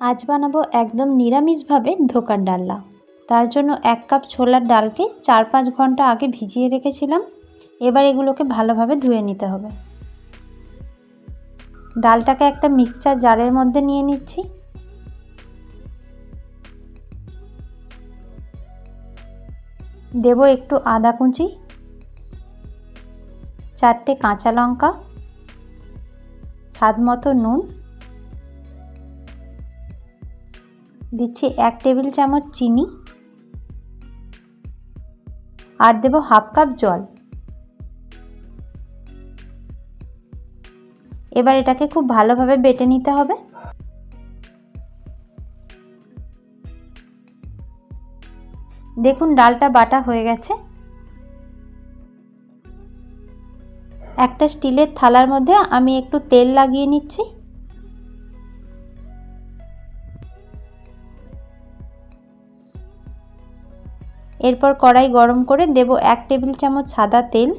আজ বানাবো একদম নিরামিষভাবে ধোকার ডালনা। তার জন্য এক কাপ ছোলার ডালকে চার পাঁচ ঘণ্টা আগে ভিজিয়ে রেখেছিলাম। এবার এগুলোকে ভালোভাবে ধুয়ে নিতে হবে। ডালটাকে একটা মিক্সচার জারের মধ্যে নিয়ে নিচ্ছি। দেব একটু আদা কুচি, চারটে কাঁচা লঙ্কা স্বাদ মতো নুন দিচ্ছি এক টেবিল চামচ চিনি। আর দেব হাফ কাপ জল। এবার এটাকে খুব ভালোভাবে বেটে নিতে হবে। দেখুন ডালটা বাটা হয়ে গেছে। একটা স্টিলের থালার মধ্যে আমি একটু তেল লাগিয়ে নিচ্ছি। এরপর কড়াই গরম করে দেব এক টেবিল চামচ সাদা তেল,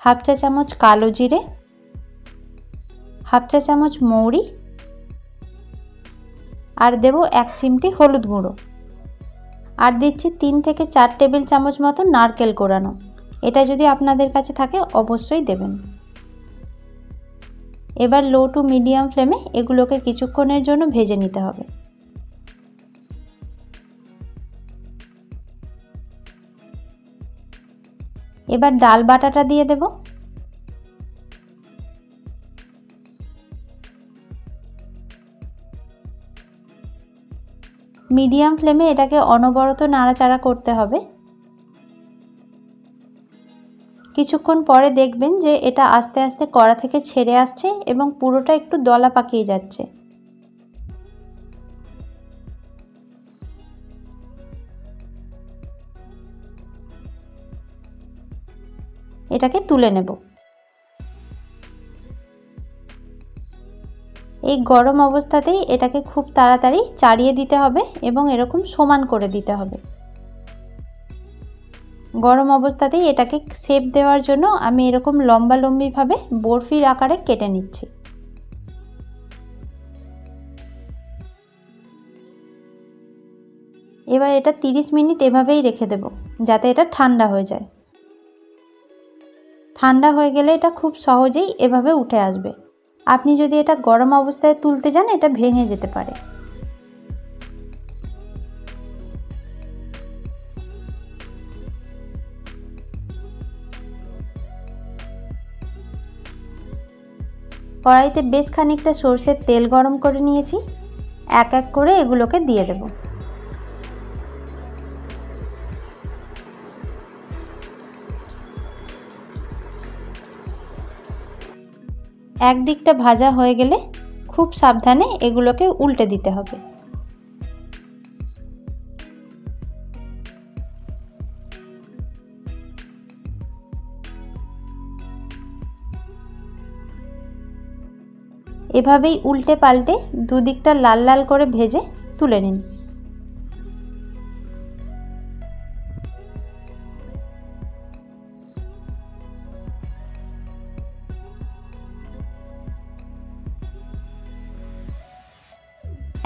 হাফ চা চামচ কালো জিরে, হাফ চা চামচ মৌরি আর দেব এক চিমটি হলুদ গুঁড়ো। আর দিচ্ছি তিন থেকে চার টেবিল চামচ মতো নারকেল কোরানো। এটা যদি আপনাদের কাছে থাকে, অবশ্যই দেবেন। এবার লো টু মিডিয়াম ফ্লেমে এগুলোকে কিছুক্ষণের জন্য ভেজে নিতে হবে। এবার ডাল বাটাটা দিয়ে দেব। মিডিয়াম ফ্লেমে এটাকে অনবরত নাড়াচাড়া করতে হবে। কিছুক্ষণ পরে দেখবেন যে এটা আস্তে আস্তে কড়া থেকে ছেড়ে আসছে এবং পুরোটা একটু দলা পাকিয়ে যাচ্ছে। এটাকে তুলে নেব। এই গরম অবস্থাতেই এটাকে খুব তাড়াতাড়ি চাড়িয়ে দিতে হবে এবং এরকম সমান করে দিতে হবে। গরম অবস্থাতেই এটাকে শেপ দেওয়ার জন্য আমি এরকম লম্বা লম্বিভাবে বরফির আকারে কেটে নিচ্ছি। এবার এটা 30 মিনিট এভাবেই রেখে দেব যাতে এটা ঠান্ডা হয়ে যায়। ঠান্ডা হয়ে গেলে এটা খুব সহজেই এভাবে উঠে আসবে। আপনি যদি এটা গরম অবস্থায় তুলতে যান, এটা ভেঙে যেতে পারে। কড়াইতে বেশ খানিকটা সর্ষের তেল গরম করে নিয়েছি। এক এক করে এগুলোকে দিয়ে দেবো। একদিকটা ভাজা হয়ে গেলে খুব সাবধানে এগুলোকে উল্টে দিতে হবে। এভাবেই উল্টে পাল্টে দুদিকটা লাল লাল করে ভেজে তুলে নিন।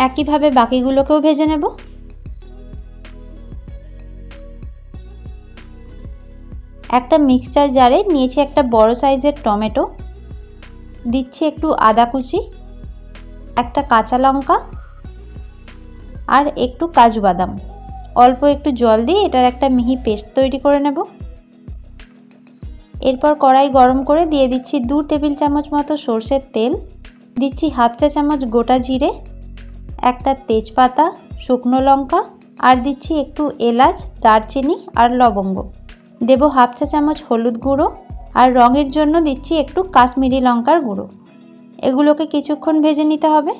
একইভাবে বাকিগুলোকেও ভেজে নেব। একটা মিক্সচার জারে নিয়েছি একটা বড় সাইজের টমেটো। দিচ্ছি একটু আদা কুচি, একটা কাঁচা লঙ্কা আর একটু কাজু বাদাম। অল্প একটু জল দিয়ে এটার একটা মিহি পেস্ট তৈরি করে নেব। এরপর কড়াই গরম করে দিয়ে দিচ্ছি দু টেবিল চামচ মতো সর্ষের তেল, দিচ্ছি হাফ চা চামচ গোটা জিরে একটা তেজপাতা, শুকনো লঙ্কা, আর দিচ্ছি একটু এলাচ, দারচিনি আর লবঙ্গ। দেব হাফ চা চামচ হলুদ গুঁড়ো আর রঙের জন্য দিচ্ছি একটু কাশ্মীরি লঙ্কার গুঁড়ো। এগুলোকে কিছুক্ষণ ভেজে নিতে হবে।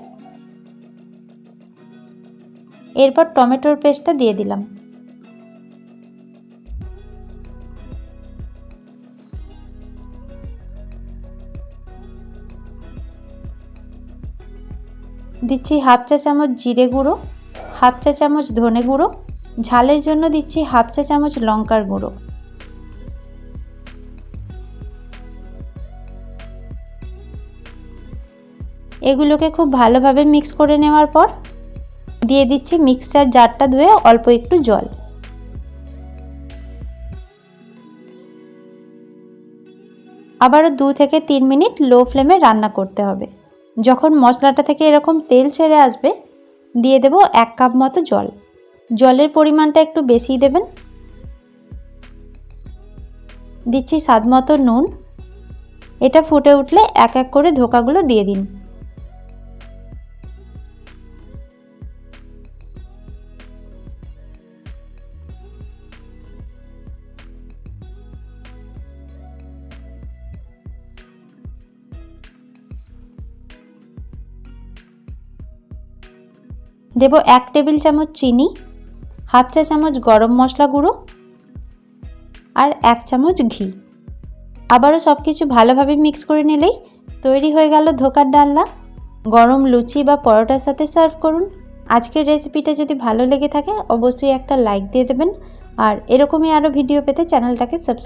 এরপর টমেটোর পেস্টটা দিয়ে দিলাম। দিচ্ছি হাফ চা চামচ জিরে গুঁড়ো, হাফ চা চামচ ধনে গুঁড়ো, ঝালের জন্য দিচ্ছি হাফ চা চামচ লঙ্কার গুঁড়ো। এগুলোকে খুব ভালোভাবে মিক্স করে নেওয়ার পর দিয়ে দিচ্ছি মিক্সচার জারটা ধুয়ে অল্প একটু জল। আবারও দু থেকে তিন মিনিট লো ফ্লেমে রান্না করতে হবে। যখন মশলাটা থেকে এরকম তেল ছেড়ে আসবে, দিয়ে দেব এক কাপ মতো জল। জলের পরিমাণটা একটু বেশি দেবেন। দিচ্ছি স্বাদ মতো নুন। এটা ফুটে উঠলে এক এক করে ধোকাগুলো দিয়ে দিন। দেব এক টেবিল চামচ চিনি, হাফ চা চামচ গরম মশলা গুঁড়ো আর এক চামচ ঘি। আবারও সব কিছু ভালোভাবে মিক্স করে নিলেই তৈরি হয়ে গেল ধোকার ডালনা। গরম লুচি বা পরোটার সাথে সার্ভ করুন। আজকের রেসিপিটা যদি ভালো লেগে থাকে, অবশ্যই একটা লাইক দিয়ে দেবেন। আর এরকমই আরও ভিডিও পেতে চ্যানেলটাকে সাবস্ক্রাইব